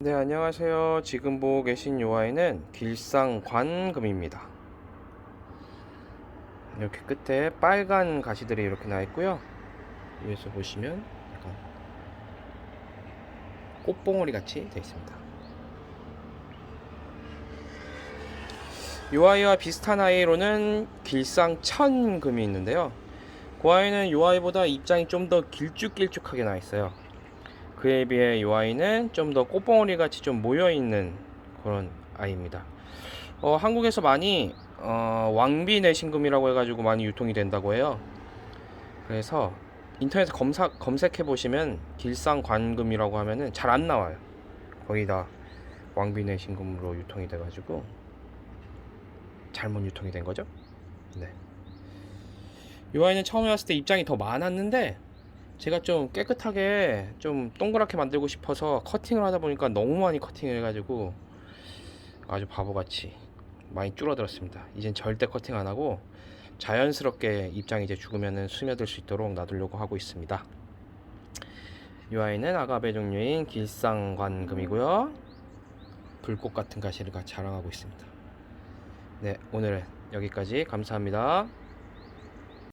네, 안녕하세요. 지금 보고 계신 요 아이는 길상관금입니다. 이렇게 끝에 빨간 가시들이 이렇게 나 있고요. 위에서 보시면 약간 꽃봉오리 같이 되어 있습니다. 요 아이와 비슷한 아이로는 길상천금이 있는데요. 그 아이는 요 아이보다 입장이 좀 더 길쭉길쭉하게 나 있어요. 그에 비해 이 아이는 좀 더 꽃봉오리 같이 좀 모여 있는 그런 아이입니다. 어, 한국에서 많이 어, 왕비 내신금이라고 해가지고 많이 유통이 된다고 해요. 그래서 인터넷에 검사, 검색해 보시면 길상관금이라고 하면은 잘 안 나와요. 거의 다 왕비 내신금으로 유통이 돼가지고 잘못 유통이 된 거죠. 네. 이 아이는 처음에 왔을 때 입장이 더 많았는데 제가 좀 깨끗하게 좀 동그랗게 만들고 싶어서 커팅을 하다 보니까 너무 많이 커팅을 해가지고 아주 바보같이 많이 줄어들었습니다. 이젠 절대 커팅 안 하고 자연스럽게 입장이 이제 죽으면은 스며들 수 있도록 놔두려고 하고 있습니다. 이 아이는 아가베 종류인 길상관금이고요. 불꽃 같은 가시를 자랑하고 있습니다. 네, 오늘은 여기까지 감사합니다.